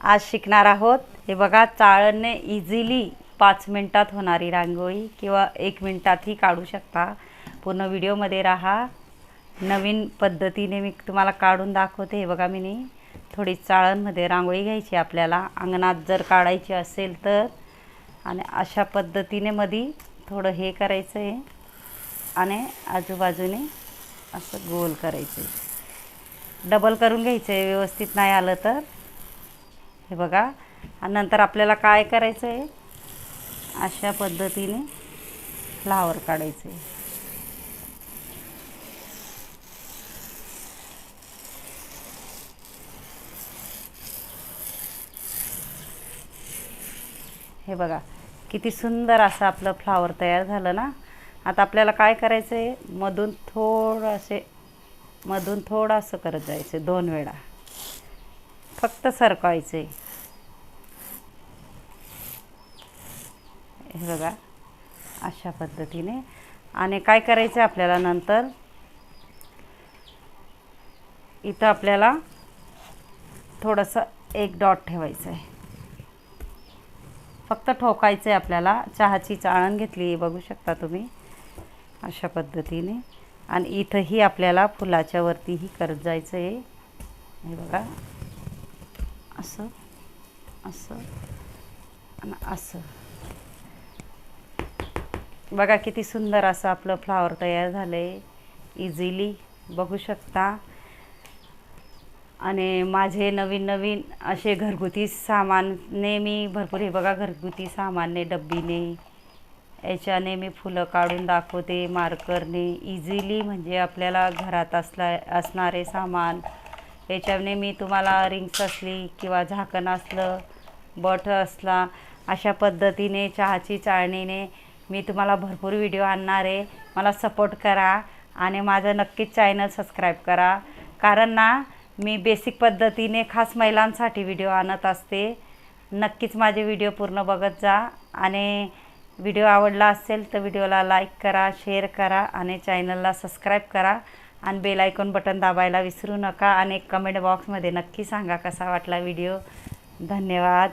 आज शिकणार आहोत. हे बघा चाळणने इझिली पाच मिनटात होणारी रांगोळी किंवा एक मिनटातही काढू शकता. पूर्ण व्हिडिओमध्ये राहा. नवीन पद्धतीने मी तुम्हाला काढून दाखवते. हे बघा मी थोडी चाळणमध्ये रांगोळी घ्यायची आपल्याला. अंगणात जर काढायची असेल तर. आणि अशा पद्धतीने मध्ये थोडं हे करायचं आहे आणि आजूबाजूने असं गोल करायचं आहे डबल करून घ्यायचं आहे व्यवस्थित नाही आलं तर. हे बघा. आणि नंतर आपल्याला काय करायचं आहे अशा पद्धतीने फ्लावर काढायचं. आहे हे बघा किती सुंदर असं आपलं फ्लावर तयार झालं ना. आता आपल्याला काय करायचं आहे मधून थोडं असे मधून थोडं असं करत जायचं दोन वेळा. फक्त सरकवायचं आहे हे बघा अशा पद्धतीने. आणि काय करायचं आहे आपल्याला नंतर? इथं आपल्याला थोडंसं एक डॉट ठेवायचं आहे फक्त ठोकायचं आहे आपल्याला. चहाची चाळण घेतली बघू शकता तुम्ही. अशा पद्धतीने. आणि इथंही आपल्याला फुलाच्या वरतीही करत जायचं आहे हे बघा. असं असं आणि असं. बघा किती सुंदर असं आपलं फ्लावर तयार झालं आहे इझिली बघू शकता. आणि माझे नवीन नवीन असे घरगुती सामानने मी भरपूर हे बघा घरगुती सामानने डब्बीने. याच्याने मी फुलं काढून दाखवते मार्करने इझिली म्हणजे आपल्याला घरात असला असणारे सामान. याच्याने मी तुम्हाला रिंग्स असली किंवा झाकण असलं बट असला अशा पद्धतीने चहाची चाळणीने मी तुम्हाला भरपूर व्हिडिओ आणणार आहे. मला सपोर्ट करा आणि माझं नक्कीच चॅनल सबस्क्राईब करा. कारण ना मी बेसिक पद्धतीने खास महिलांसाठी व्हिडिओ आणत असते. नक्कीच माझे व्हिडिओ पूर्ण बघत जा आणि व्हिडिओ आवडला असेल तर व्हिडिओला लाईक करा शेअर करा आणि चॅनलला सबस्क्राईब करा. आणि बेल आयकॉन बटन दाबायला विसरू नका. आणि कमेंट बॉक्समध्ये नक्की सांगा कसा वाटला व्हिडिओ धन्यवाद.